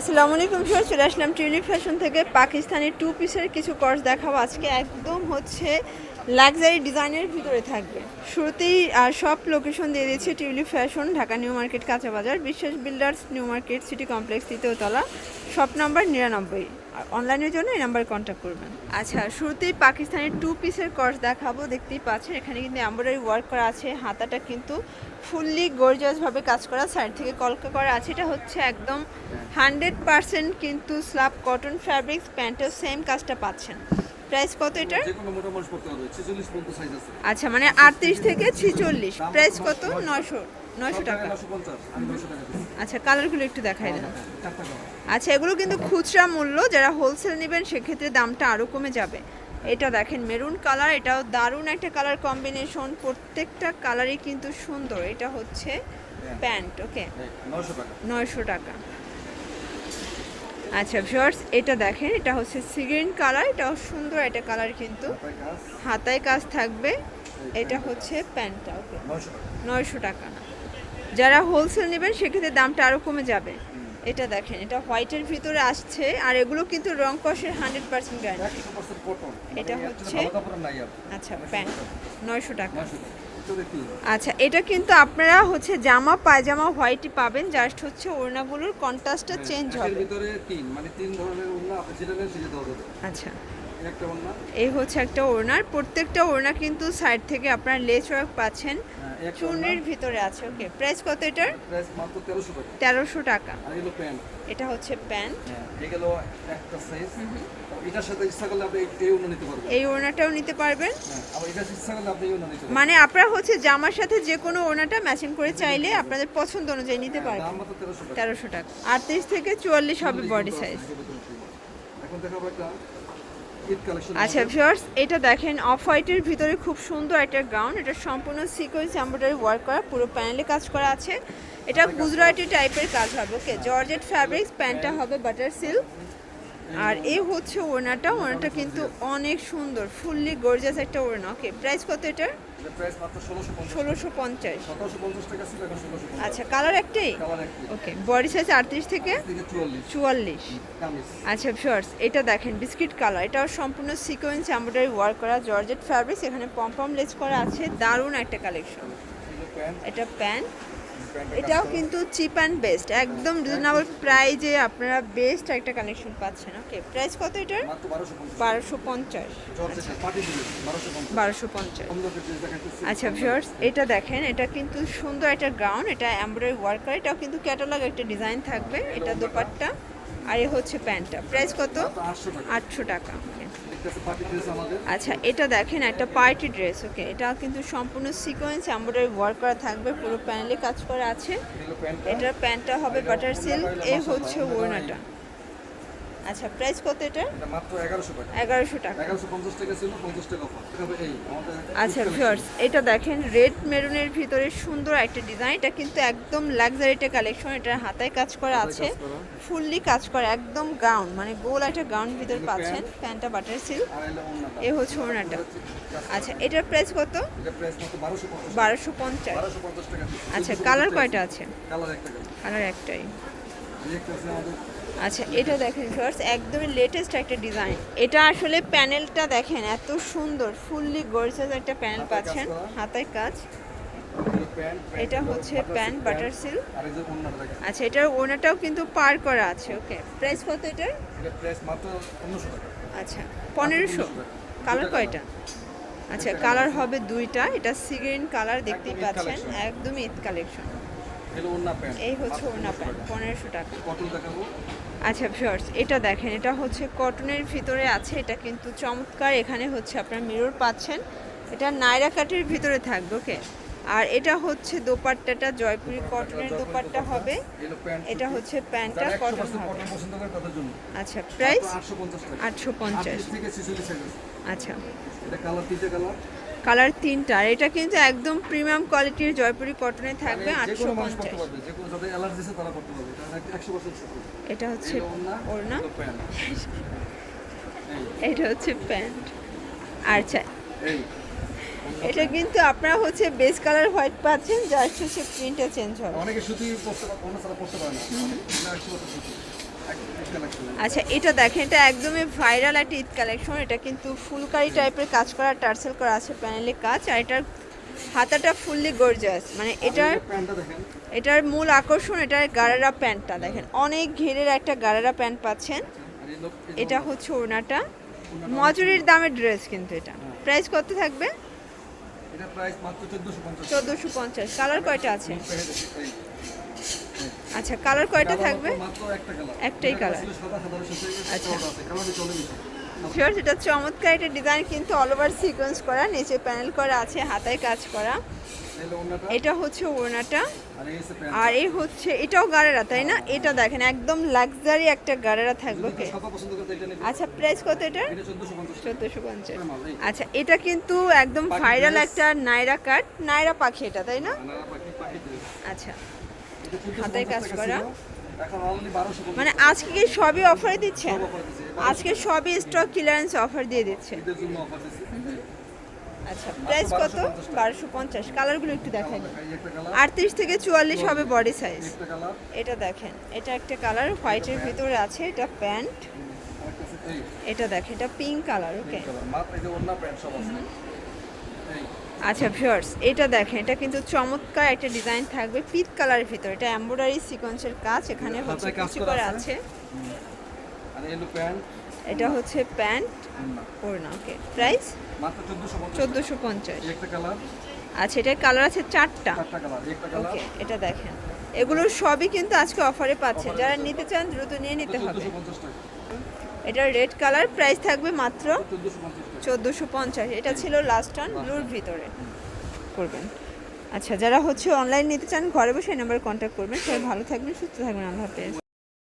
আসসালামু আলাইকুম সবাই চলে আসলাম টিউলিপ ফ্যাশন থেকে। পাকিস্তানি টু পিসের কিছু কর্স দেখাবো। আজকে একদম হচ্ছে লাক্সারি ডিজাইনের ভিতরে থাকবে। শুরুতেই আর সব লোকেশন দিয়ে দিয়েছে Tulip fashion Dhaka new market কাঁচা বাজার Biswas builders, new market city complex তৃতীয়তলা shop number নিরানব্বই। অনলাইনের জন্য এই নাম্বারে কন্ট্যাক্ট করবেন। আচ্ছা শুরুতেই পাকিস্তানের টু পিসের কর্স দেখাবো দেখতেই পাচ্ছেন এখানে কিন্তু এমব্রয়ডারি ওয়ার্ক করা আছে হাতাটা কিন্তু ফুললি গর্জিয়াসভাবে কাজ করা সাইড থেকে কলকা করা আছে এটা হচ্ছে একদম হান্ড্রেড পার্সেন্ট কিন্তু স্ল্যাব কটন ফ্যাব্রিক্স প্যান্টের সেম কাজটা পাচ্ছেন। প্রাইস কত এটার? আচ্ছা মানে আটত্রিশ থেকে ছিচল্লিশ প্রাইস কত? নয়শো নয়শো টাকা নশো নশো টাকা আচ্ছা কালারগুলো একটু দেখাই দেন। চারটা কালার আচ্ছা এগুলো কিন্তু খুচরা মূল্য। যারা হোলসেল নেবেন সেক্ষেত্রে দামটা আরও কমে যাবে। এটা দেখেন মেরুন কালার এটাও দারুণ একটা কালার কম্বিনেশন প্রত্যেকটা কালারই কিন্তু সুন্দর। এটা হচ্ছে প্যান্ট ওকে নয়শো টাকা। আচ্ছা ভিউয়ার্স এটা দেখেন এটা হচ্ছে সিগ্রিন কালার এটাও সুন্দর একটা কালার কিন্তু। হাতায় কাজ। থাকবে। এটা হচ্ছে প্যান্টটা ওকে নয়শো টাকা। যারা হোলসেল নেবেন সেক্ষেত্রে দামটা আরও কমে যাবে। এটা দেখেন এটা হোয়াইটের ভিতরে আসছে আর এগুলো কিন্তু রং কষের হান্ড্রেড পার্সেন্ট গ্যারান্টি এটা হচ্ছে- আচ্ছা প্যান্ট নয়শো টাকা। আচ্ছা এটা কিন্তু আপনারা হচ্ছে জামা পায়জামা হোয়াইটই পাবেন জাস্ট হচ্ছে ওড়নাগুলোর কন্ট্রাস্টটা চেঞ্জ হবে। ভিতরে তিন মানে তিন ধরনের ওড়না যেটা নেন সেটা দেওয়া আচ্ছা। এই হচ্ছে একটা ওড়নার প্রত্যেকটা ওড়না কিন্তু সাইড থেকে আপনার লেস ওয়ার্ক পাচ্ছেন। হ্যাঁ, চুনের ভিতরে আছে ওকে প্রাইস কত এটার? প্রাইস মাত্র তেরোশো টাকা। এটা হচ্ছে প্যান্ট হ্যাঁ এই- এই নিতে পারবেন। এই ওড়নাটাও নিতে পারবেন। হ্যাঁ মানে আপনারা হচ্ছে জামার সাথে যে কোনো ওড়নাটা ম্যাচিং করে চাইলে আপনাদের পছন্দ অনুযায়ী নিতে পারবেন। তেরোশো টাকা। তেরোশো টাকা। আটত্রিশ থেকে চুয়াল্লিশ হবে বডি সাইজ এখন দেখাবো একটা আচ্ছা ভিউয়ার্স এটা দেখেন অফ হোয়াইটের ভিতরে খুব সুন্দর একটা গাউন এটা সম্পূর্ণ সিকোয়েন্স এমব্রয়ডারি ওয়ার্ক করা পুরো প্যানেলে কাজ করা আছে। এটা গুজরাটি টাইপের কাজ হবে ওকে জর্জেট ফ্যাব্রিক্স প্যান্টটা হবে বাটার সিল্ক আর এই হচ্ছে ওড়নাটা ওড়নাটা কিন্তু অনেক সুন্দর ফুললি গর্জাস একটা ওড়না। ওকে প্রাইস কত এটার? এটা ষোলোশো পঞ্চাশ। আচ্ছা কালার একটাই? ওকে বডি সাইজ আটত্রিশ থেকে চুয়াল্লিশ। আচ্ছা শর্টস এটা দেখেন বিস্কিট কালার এটাও সম্পূর্ণ সিকোয়েন্স এমব্রয়ডারি ওয়ার্ক করা জর্জেট ফ্যাব্রিক্স এখানে পম্পম লেস করা আছে। দারুণ একটা কালেকশন এটা প্যান্ট এটাও কিন্তু চিপ অ্যান্ড বেস্ট একদম রিজনেবল প্রাইজে আপনারা বেস্ট একটা কানেকশন পাচ্ছেন ওকে প্রাইস কত এটার? বারোশো পঞ্চাশ। বারোশো পঞ্চাশ। আচ্ছা ভিউয়ার্স এটা দেখেন এটা কিন্তু সুন্দর একটা গ্রাউন্ড এটা এমব্রয়ডারি ওয়ার্কার করা এটাও কিন্তু ক্যাটালগ একটা ডিজাইন থাকবে এটা দোপাট্টা। আর এ হচ্ছে প্যান্টটা। প্রাইস কত? আটশো টাকা আচ্ছা এটা দেখেন একটা পার্টি ড্রেস ওকে এটা কিন্তু সম্পূর্ণ সিকোয়েন্স এমব্রয়ডারি ওয়ার্ক করা থাকবে পুরো প্যানেলে কাজ করা আছে। এটার প্যান্টটা হবে বাটার সিল্ক এ হচ্ছে ওড়নাটা। আচ্ছা প্রাইস কত এটা এটা মাত্র এগারোশো টাকা। এগারোশো টাকা। এগারোশো পঞ্চাশ টাকা ছিল পঞ্চাশ টাকা অফার দেখাবে এই আচ্ছা ভিউয়ার্স এটা দেখেন রেড মেরুনের ভিতরে সুন্দর একটা ডিজাইন এটা কিন্তু একদম লাক্সারিটা কালেকশন এটা হাতায় কাজ করা আছে। ফুললি কাজ করা একদম গাউন মানে গোল একটা গাউন ভিতরে পাচ্ছেন প্যান্টটা বাটার ওড়নাটা। এ হচ্ছে ওড়নাটা। আচ্ছা এটার প্রাইস কত? এটা প্রাইস পঞ্চাশ। বারোশো পঞ্চাশ। টাকা। আচ্ছা কালার কয়টা আছে? কালার একটা কালার কালার একটাই। আচ্ছা এটা দেখেন ফার্স্ট একদমই লেটেস্ট একটা ডিজাইন এটা আসলে প্যানেলটা দেখেন এত সুন্দর ফুললি গর্জিয়াস একটা প্যানেল পাচ্ছেন। হাতায় কাজ। এটা হচ্ছে প্যান্ট বাটার। সিল্ক আচ্ছা এটার ওনাটাও কিন্তু পার করা আছে ওকে প্রাইস কত এটার? আচ্ছা পনেরোশো। কালার কয়টা? আচ্ছা কালার হবে দুইটা এটা সিগ্রিন কালার দেখতেই পাচ্ছেন। একদমই ঈদ কালেকশন এই হচ্ছে ওনা প্যান্ট পনেরোশো টাকা। আচ্ছা ভিউয়ার্স এটা দেখেন এটা হচ্ছে কটনের ভিতরে আছে এটা কিন্তু চমৎকার। এখানে হচ্ছে আপনার মিরর পাচ্ছেন। এটা নাইরা কাটের ভিতরে থাকবে ওকে? আর এটা হচ্ছে দোপাট্টাটা জয়পুরি কটনের দোপাট্টা হবে। এটা হচ্ছে প্যান্টটা কটন হবে। আচ্ছা প্রাইস আটশো পঞ্চাশ। আচ্ছা। এটা কালার তিনটে কালার। কালার তিনটা। আর এটা কিন্তু একদম প্রিমিয়াম কোয়ালিটির জয়পুরি কটনে থাকবে আটশো কোনো পঞ্চাশ এটা হচ্ছে ওড়না এটা হচ্ছে প্যান্ট। আচ্ছা। এটা কিন্তু আপনারা হচ্ছে বেস কালার হোয়াইট পাচ্ছেন জাস্ট হচ্ছে প্রিন্টটা চেঞ্জ হবে। অনেকে সুতি পড়তে পারে না। আচ্ছা এটা দেখেন এটা একদমই ভাইরাল একটা ঈদ কালেকশন এটা কিন্তু ফুলকারি টাইপের কাজ করা টার্সেল করা আছে প্যানেলে কাজ। আর এটার হাতাটা ফুললি গর্জাস মানে এটার এটার মূল আকর্ষণ এটার গারারা প্যান্টটা দেখেন। অনেক ঘেরের একটা গারারা প্যান্ট পাচ্ছেন। এটা হচ্ছে ওড়নাটা। মজুরির দামের ড্রেস কিন্তু এটা। প্রাইস কত থাকবে? এটা প্রাইস মাত্র 1450 চোদ্দোশো পঞ্চাশ। কালার কয়টা আছে? আচ্ছা কালার কয়টা থাকবে? একটাই কালার। আচ্ছা। শিওর এটা চমৎকার একটা ডিজাইন কিন্তু অল ওভার সিকোয়েন্স করা নিচে প্যানেল করা আছে হাতায় কাজ করা। এটা হচ্ছে ওড়নাটা। আর এই হচ্ছে এটাও গাড়েরা তাই না? এটা দেখেন একদম লাক্সারি একটা গাড়েরা থাকবে ওকে এটা নেবে আচ্ছা প্রাইস কত এটা 1450 চোদ্দোশো পঞ্চাশ। আচ্ছা এটা কিন্তু একদম ভাইরাল একটা নাইরা কাট নাইরা পাখি এটা তাই না? dress। আচ্ছা। এটা 1450 হাতায় কাজ করা। ছিল, এখন অনলি 1250 মানে আজকে কি সবই অফার দিচ্ছেন। আজকে সবই স্টক ক্লিয়ারেন্স অফার দিয়ে দিচ্ছে। আচ্ছা প্রাইস কত? বারোশো পঞ্চাশ। কালারগুলো একটু কালার আটত্রিশ থেকে চুয়াল্লিশ হবে বডি সাইজ এটা দেখেন এটা একটা কালার হোয়াইটের ভিতরে আছে এটা প্যান্ট এটা দেখেন এটা পিঙ্ক কালার ওকে আচ্ছা ভিউয়ার্স এটা দেখেন এটা কিন্তু চমৎকার একটা ডিজাইন থাকবে পিট কালারের ভিতরে। এটা এমব্রয়ডারি সিকোয়েন্সের কাজ এখানে হচ্ছে কিছু করা আছে। এটা হচ্ছে প্যান্ট ওড়না ওকে প্রাইস মাত্র 1450 চোদ্দোশো পঞ্চাশ। আচ্ছা এটার কালার আছে চারটা। ওকে এটা দেখেন। এগুলো সবই কিন্তু আজকে অফারে পাচ্ছেন যারা নিতে চান দ্রুত নিয়ে নিতে হবে। 1450 টাকা। এটা রেড কালার প্রাইস থাকবে মাত্র 1450 টাকা। চোদ্দোশো পঞ্চাশ। এটা ছিল লাস্ট টান ব্লুর ভিতরে। করবেন। আচ্ছা যারা হচ্ছে অনলাইন নিতে চান ঘরে বসে এই নাম্বারে কন্ট্যাক্ট করবেন। সবাই ভালো থাকবেন সুস্থ থাকবেন। আল্লাহ হাফেজ।